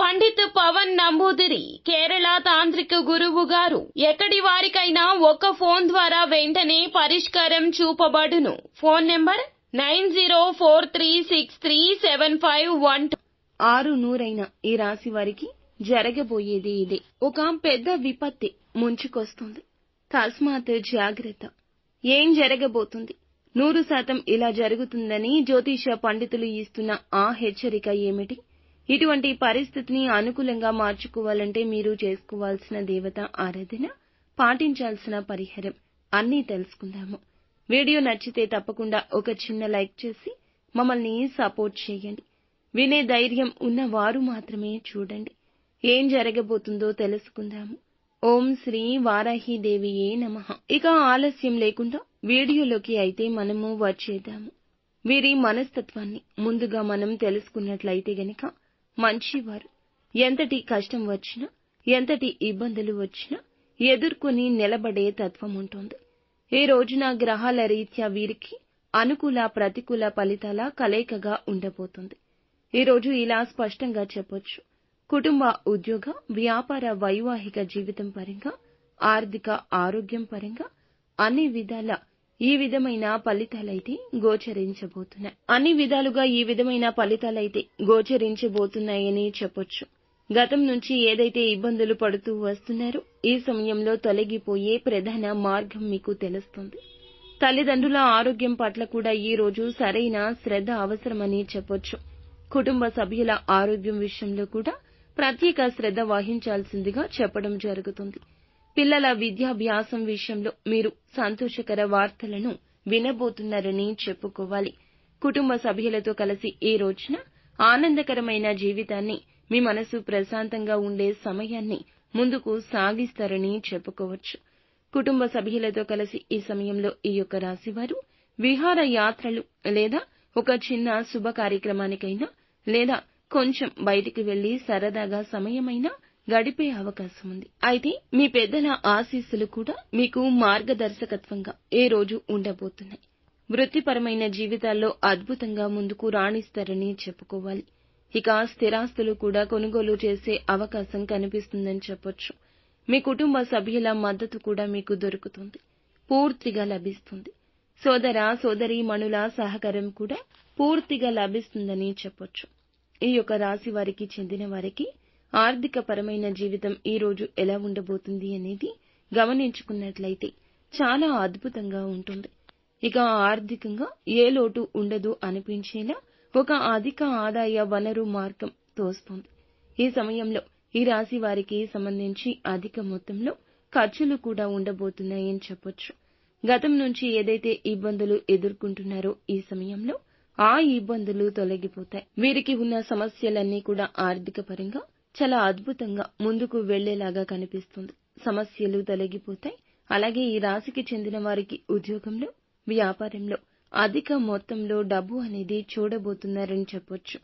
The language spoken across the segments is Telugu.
పండిత్ పవన్ నంబూదిరి కేరళ తాంత్రిక గురువు గారు. ఎక్కడి వారికైనా ఒక్క ఫోన్ ద్వారా వెంటనే పరిష్కారం చూపబడును. Phone number nine zero four three six three seven five one ఆరు నూరైన ఈ రాశి వారికి జరగబోయేది ఇదే. ఒక పెద్ద విపత్తి ముంచుకొస్తుంది. తస్మాత్ జాగ్రత్త. ఏం జరగబోతుంది? నూరు శాతం ఇలా జరుగుతుందని జ్యోతిష పండితులు ఇస్తున్న ఆ హెచ్చరిక ఏమిటి? ఇటువంటి పరిస్థితిని అనుకూలంగా మార్చుకోవాలంటే మీరు చేసుకోవాల్సిన దేవత ఆరాధన పాటించాల్సిన పరిహారం అన్నీ తెలుసుకుందాము. వీడియో నచ్చితే తప్పకుండా ఒక చిన్న లైక్ చేసి మమ్మల్ని సపోర్ట్ చేయండి. వినే ధైర్యం ఉన్న వారు మాత్రమే చూడండి. ఏం జరగబోతుందో తెలుసుకుందాము. ఓం శ్రీ వారాహిదేవియే నమ. ఇక ఆలస్యం లేకుండా వీడియోలోకి అయితే మనము వచ్చేద్దాము. వీరి మనస్తత్వాన్ని ముందుగా మనం తెలుసుకున్నట్లయితే గనక మంచివారు. ఎంతటి కష్టం వచ్చినా ఎంతటి ఇబ్బందులు వచ్చినా ఎదుర్కొని నిలబడే తత్వం ఉంటుంది. ఈ రోజున గ్రహాల రీత్యా వీరికి అనుకూల ప్రతికూల ఫలితాల కలయికగా ఉండబోతుంది. ఈ రోజు ఇలా స్పష్టంగా చెప్పొచ్చు. కుటుంబ ఉద్యోగ వ్యాపార వైవాహిక జీవితం పరంగా ఆర్థిక ఆరోగ్యం పరంగా అన్ని విధాల ఈ విధమైన ఫలితాలైతే గోచరించబోతున్నాయి. అన్ని విధాలుగా ఈ విధమైన ఫలితాలైతే గోచరించబోతున్నాయని చెప్పొచ్చు. గతం నుంచి ఏదైతే ఇబ్బందులు పడుతూ వస్తున్నారో ఈ సమయంలో తొలగిపోయే ప్రధాన మార్గం మీకు తెలుస్తుంది. తల్లిదండ్రుల ఆరోగ్యం పట్ల కూడా ఈ రోజు సరైన శ్రద్ధ అవసరమని చెప్పొచ్చు. కుటుంబ సభ్యుల ఆరోగ్యం విషయంలో కూడా ప్రత్యేక శ్రద్ధ వహించాల్సిందిగా చెప్పడం జరుగుతుంది. పిల్లల విద్యాభ్యాసం విషయంలో మీరు సంతోషకర వార్తలను వినబోతున్నారని చెప్పుకోవాలి. కుటుంబ సభ్యులతో కలిసి ఈ రోజున ఆనందకరమైన జీవితాన్ని మీ మనసు ప్రశాంతంగా ఉండే సమయాన్ని ముందుకు సాగిస్తారని చెప్పుకోవచ్చు. కుటుంబ సభ్యులతో కలిసి ఈ సమయంలో ఈ యొక్క రాశివారు విహార యాత్రలు లేదా ఒక చిన్న శుభ కార్యక్రమానికైనా లేదా కొంచెం బయటికి వెళ్ళి సరదాగా సమయమైనా గడిపే అవకాశం ఉంది. అయితే మీ పెద్దల ఆశీస్సులు కూడా మీకు మార్గదర్శకత్వంగా ఏ రోజు ఉండబోతున్నాయి. వృత్తిపరమైన జీవితాల్లో అద్భుతంగా ముందుకు రాణిస్తారని చెప్పుకోవాలి. ఇక స్థిరాస్తులు కూడా కొనుగోలు చేసే అవకాశం కనిపిస్తుందని చెప్పొచ్చు. మీ కుటుంబ సభ్యుల మద్దతు కూడా మీకు దొరుకుతుంది. పూర్తిగా లభిస్తుంది. సోదర సోదరి మణుల సహకారం కూడా పూర్తిగా లభిస్తుందని చెప్పొచ్చు. ఈ యొక్క రాశి వారికి చెందిన వారికి ఆర్థిక పరమైన జీవితం ఈ రోజు ఎలా ఉండబోతుంది అనేది గమనించుకున్నట్లయితే చాలా అద్భుతంగా ఉంటుంది. ఇక ఆర్థికంగా ఏ లోటు ఉండదు అనిపించేలా ఒక అధిక ఆదాయ వనరు మార్గం తోస్తుంది. ఈ సమయంలో ఈ రాశి వారికి సంబంధించి అధిక మొత్తంలో ఖర్చులు కూడా ఉండబోతున్నాయని చెప్పొచ్చు. గతం నుంచి ఏదైతే ఇబ్బందులు ఎదుర్కొంటున్నారో ఈ సమయంలో ఆ ఇబ్బందులు తొలగిపోతాయి. వీరికి ఉన్న సమస్యలన్నీ కూడా ఆర్థిక పరంగా చాలా అద్భుతంగా ముందుకు వెళ్ళేలాగా కనిపిస్తుంది. సమస్యలు తొలగిపోతాయి. అలాగే ఈ రాశికి చెందిన వారికి ఉద్యోగంలో వ్యాపారంలో అధిక మొత్తంలో డబ్బు అనేది చూడబోతున్నారని చెప్పొచ్చు.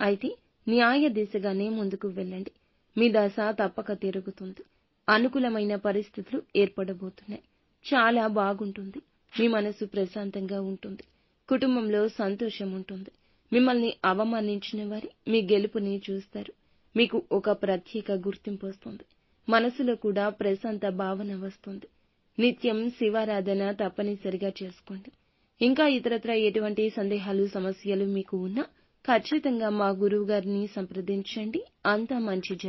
అయితే న్యాయ దిశగానే ముందుకు వెళ్ళండి. మీ దశ తప్పక తిరుగుతుంది. అనుకూలమైన పరిస్థితులు ఏర్పడబోతున్నాయి. చాలా బాగుంటుంది. మీ మనసు ప్రశాంతంగా ఉంటుంది. కుటుంబంలో సంతోషం ఉంటుంది. మిమ్మల్ని అవమానించిన వారి మీ గెలుపుని చూస్తారు. మీకు ఒక ప్రత్యేక గుర్తింపు వస్తుంది. మనసులో కూడా ప్రశాంత భావన వస్తుంది. నిత్యం శివారాధన తప్పనిసరిగా చేసుకోండి. ఇంకా ఇతరత్ర ఎటువంటి సందేహాలు సమస్యలు మీకు ఉన్నా ఖచ్చితంగా మా గురువు గారిని సంప్రదించండి. అంతా మంచి జరుగుతుంది.